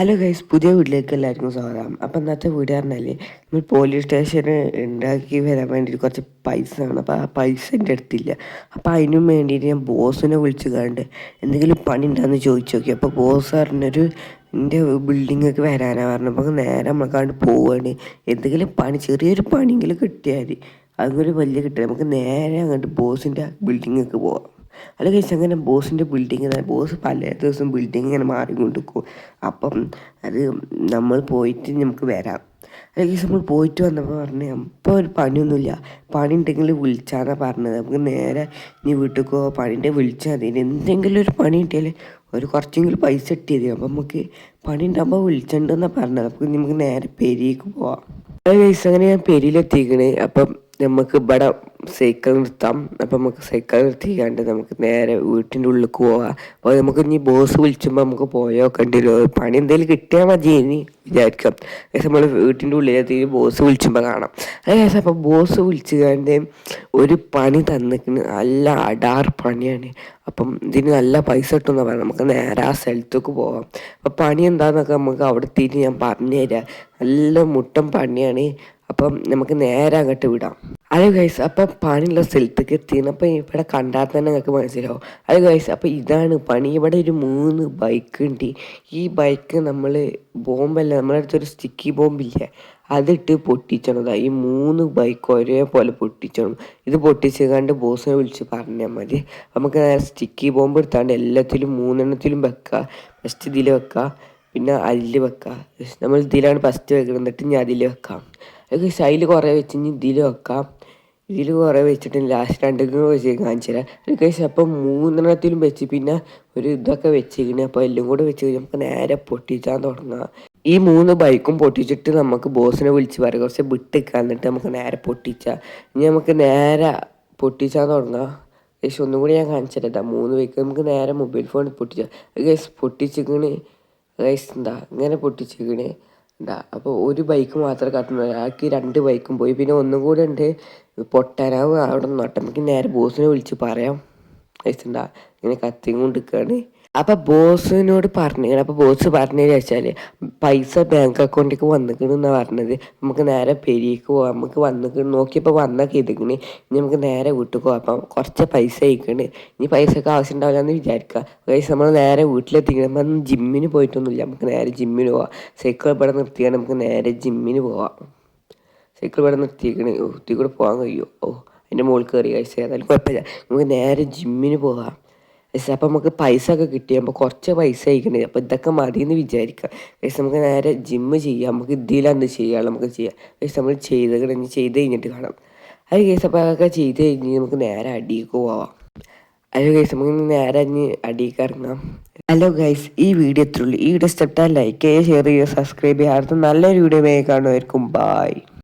Hello guys പുതിയ വീട്ടിലേക്ക് എല്ലാവർക്കും സ്വാഗതം. അപ്പം ഇന്നത്തെ വീട് പറഞ്ഞാൽ നമ്മൾ പോലീസ് സ്റ്റേഷന് ഉണ്ടാക്കി വരാൻ വേണ്ടിയിട്ട് കുറച്ച് പൈസ ആണ് അപ്പോൾ ആ പൈസ എന്റെ അടുത്തില്ല. അപ്പോൾ അതിനും വേണ്ടിയിട്ട് ഞാൻ ബോസിനെ വിളിച്ച് കണ്ട് എന്തെങ്കിലും പണി ഉണ്ടെന്ന് ചോദിച്ചു നോക്കി. അപ്പോൾ ബോസ് പറഞ്ഞൊരു എന്റെ ബിൽഡിങ്ങൊക്കെ വരാനാണ് പറഞ്ഞപ്പോൾ നേരെ നമ്മളെക്കാണ്ട് പോവാണ്. എന്തെങ്കിലും പണി ചെറിയൊരു പണിയെങ്കിലും കിട്ടിയാൽ മതി. അതൊരു വലിയ കിട്ടിയാൽ നമുക്ക് നേരെ അങ്ങോട്ട് ബോസിന്റെ ബിൽഡിങ്ങൊക്കെ പോവാം. അല്ല കഴിച്ച് അങ്ങനെ ബോസിന്റെ ബിൽഡിങ് ബോസ് പല ദിവസം ബിൽഡിങ് ഇങ്ങനെ മാറിക്കൊണ്ടിരിക്കും. അപ്പം അത് നമ്മൾ പോയിട്ട് നമുക്ക് വരാം. അല്ല കഴിച്ച് നമ്മൾ പോയിട്ട് വന്നപ്പോൾ പറഞ്ഞു ഇപ്പോൾ ഒരു പണിയൊന്നുമില്ല. പണി ഉണ്ടെങ്കിൽ വിളിച്ചാന്നാണ് പറഞ്ഞത്. നമുക്ക് നേരെ നീ വീട്ടിൽ പോ പണിന്റെ വിളിച്ചാൽ മതി. എന്തെങ്കിലും ഒരു പണി കിട്ടിയാൽ ഒരു കുറച്ചെങ്കിലും പൈസ കിട്ടിയത് അപ്പം നമുക്ക് പണി ഉണ്ടാകുമ്പോൾ വിളിച്ചിട്ടുണ്ടെന്നാണ് പറഞ്ഞത്. അപ്പോൾ നമുക്ക് നേരെ പെരിയേക്ക് പോവാം. അത് കഴിച്ച് അങ്ങനെ ഞാൻ പെരിയിലെത്തിക്കണേ. അപ്പം നമുക്ക് ഇവിടെ സൈക്കിൾ നിർത്താം. അപ്പം നമുക്ക് സൈക്കിൾ നിർത്തിക്കാണ്ട് നമുക്ക് നേരെ വീട്ടിന്റെ ഉള്ളിലേക്ക് പോവാം. അപ്പോൾ നമുക്ക് ഇനി ബോസ് വിളിച്ചുമ്പോൾ നമുക്ക് പോയോ കണ്ടില്ലോ പണി എന്തെങ്കിലും കിട്ടിയാൽ മതി ഇനി വിചാരിക്കാം. ഏകദേശം നമ്മൾ വീട്ടിന്റെ ഉള്ളിലെത്തി ബോസ് വിളിച്ചുമ്പോൾ കാണാം. ഏകദേശം അപ്പോൾ ബോസ് വിളിച്ചു കണ്ട് ഒരു പണി തന്നിക്കുന്ന നല്ല അടാർ പണിയാണ്. അപ്പം ഇതിന് നല്ല പൈസ കിട്ടുമെന്ന് പറയാം നമുക്ക് നേരെ ആ സ്ഥലത്തേക്ക് പോവാം. അപ്പം പണി എന്താണെന്നൊക്കെ നമുക്ക് അവിടെ എത്തിയിട്ട് ഞാൻ പറഞ്ഞു തരാം. നല്ല മുട്ടം പണിയാണ്. അപ്പം നമുക്ക് നേരെ അങ്ങോട്ട് വിടാം. അത് ഗൈസ് അപ്പം പണിയുള്ള സ്ഥലത്തേക്ക് എത്തിയാണ് അപ്പം ഇവിടെ കണ്ടാൽ തന്നെ നിങ്ങൾക്ക് മനസ്സിലാവും. അത് ഗൈസ് അപ്പം ഇതാണ് പണി. ഇവിടെ ഒരു മൂന്ന് ബൈക്ക് ഉണ്ട്. ഈ ബൈക്ക് നമ്മൾ ബോംബല്ല നമ്മുടെ അടുത്തൊരു സ്റ്റിക്കി ബോംബില്ലേ അതിട്ട് പൊട്ടിച്ചണതാ. ഈ മൂന്ന് ബൈക്ക് ഒരേപോലെ പൊട്ടിച്ചണം. ഇത് പൊട്ടിച്ച് കണ്ട് ബോസിനെ വിളിച്ച് പറഞ്ഞാൽ മതി. നമുക്ക് നേരെ സ്റ്റിക്കി ബോംബ് എടുത്താണ്ട് എല്ലാത്തിലും മൂന്നെണ്ണത്തിലും വെക്കുക ഫസ്റ്റ് ഇതിൽ വെക്കുക പിന്നെ അതിൽ വെക്കുക നമ്മൾ ഇതിലാണ് ഫസ്റ്റ് വെക്കുന്നത് എന്നിട്ട് ഞാൻ അതിൽ വെക്കാം. അത് സൈഡിൽ കുറേ വെച്ച് ഇനി ഇതിൽ വെക്കാം. ഇതിൽ കുറേ വെച്ചിട്ട് ലാസ്റ്റ് രണ്ടെങ്കിലും വെച്ച് കാണിച്ചു തരാം. അത് കഴിച്ച് അപ്പം മൂന്നെണ്ണത്തിലും വെച്ച് പിന്നെ ഒരു ഇതൊക്കെ വെച്ചിരിക്കണേ. അപ്പോൾ എല്ലാം കൂടെ വെച്ച് കഴിഞ്ഞാൽ നമുക്ക് നേരെ പൊട്ടിച്ചാൻ തുടങ്ങാം. ഈ മൂന്ന് ബൈക്കും പൊട്ടിച്ചിട്ട് നമുക്ക് ബോസിനെ വിളിച്ച് പറയാം. കുറച്ച് വിട്ടിക്കാൻ എന്നിട്ട് നമുക്ക് നേരെ പൊട്ടിച്ചാൽ ഇനി നമുക്ക് നേരെ പൊട്ടിച്ചാൻ തുടങ്ങാം. ഏകദേശം ഒന്നും കൂടി ഞാൻ കാണിച്ചു തരാം മൂന്ന് ബൈക്ക് നമുക്ക് നേരെ മൊബൈൽ ഫോൺ പൊട്ടിച്ചാൽ ഗൈസ് പൊട്ടിച്ചിക്കണ് ഗൈസ് എന്താ? ഇങ്ങനെ പൊട്ടിച്ചിക്കണ് എന്താ അപ്പോൾ ഒരു ബൈക്ക് മാത്രമേ കത്തുന്നുള്ളൂ ആക്കി രണ്ട് ബൈക്കും പോയി. പിന്നെ ഒന്നും കൂടെ ഉണ്ട്. പൊട്ടാനാവും അവിടെ നോട്ടെ നമുക്ക് നേരെ ബോസിനെ വിളിച്ച് പറയാം. എന്താ ഇങ്ങനെ കത്തിയും കൊണ്ട് നിൽക്കുകയാണ് അപ്പൊ ബോസിനോട് പറഞ്ഞു അപ്പൊ ബോസ് പറഞ്ഞു വെച്ചാൽ പൈസ ബാങ്ക് അക്കൗണ്ടിലേക്ക് വന്നിക്കണെന്നാ പറഞ്ഞത്. നമുക്ക് നേരെ പെരിയേക്ക് പോവാം. നമുക്ക് വന്നിക്കണ് നോക്കിയപ്പോൾ വന്നൊക്കെ ഇതിക്കണ് ഇനി നമുക്ക് നേരെ വീട്ടിൽ പോവാം. അപ്പം കുറച്ച് പൈസ അയക്കണ്. ഇനി പൈസക്ക് ആവശ്യം ഉണ്ടാവില്ല എന്ന് വിചാരിക്കുക. പൈസ നമ്മൾ നേരെ വീട്ടിലെത്തിക്കണം. അപ്പം ജിമ്മിന് പോയിട്ടൊന്നുമില്ല. നമുക്ക് നേരെ ജിമ്മിന് പോവാം. സൈക്കിൾ ഇവിടെ നിർത്തിയാണ് നമുക്ക് നേരെ ജിമ്മിന് പോവാം. സൈക്കിൾ ഇവിടെ നിർത്തിയേക്കണേ. ഒത്തിരി കൂടെ പോകാൻ കഴിയുമോ ഓ അതിന്റെ മുകളിൽ കയറി കഴിച്ച ഏതായാലും കുഴപ്പമില്ല. നമുക്ക് നേരെ ജിമ്മിന് പോവാം. പക്ഷേ അപ്പം നമുക്ക് പൈസ ഒക്കെ കിട്ടിയപ്പോൾ കുറച്ച് പൈസ അയക്കണേ അപ്പോൾ ഇതൊക്കെ മതി എന്ന് വിചാരിക്കാം. പക്ഷേ നമുക്ക് നേരെ ജിമ്മ് ചെയ്യാം. നമുക്ക് ഇതിലെന്ത് ചെയ്യാം. നമുക്ക് ചെയ്യാം. പക്ഷേ നമ്മൾ ചെയ്ത് കഴിഞ്ഞ് ചെയ്ത് കഴിഞ്ഞിട്ട് കാണാം. അത് കേസ് അപ്പോൾ അതൊക്കെ ചെയ്ത് കഴിഞ്ഞ് നമുക്ക് നേരെ അടിയൊക്കെ പോവാം. അത് കേസ് നമുക്ക് നേരെ അഞ്ഞ് അടിയൊക്കെ ഇറങ്ങാം ഹലോ ഗൈസ് ഈ വീഡിയോ എത്രയുള്ളൂ ഈ വീഡിയോ ഇഷ്ടപ്പെട്ടാൽ ലൈക്ക് ചെയ്യുക ഷെയർ ചെയ്യുക സബ്സ്ക്രൈബ് ചെയ്യുക. അടുത്ത നല്ലൊരു വീഡിയോ കാണുമായിരിക്കും ബായ്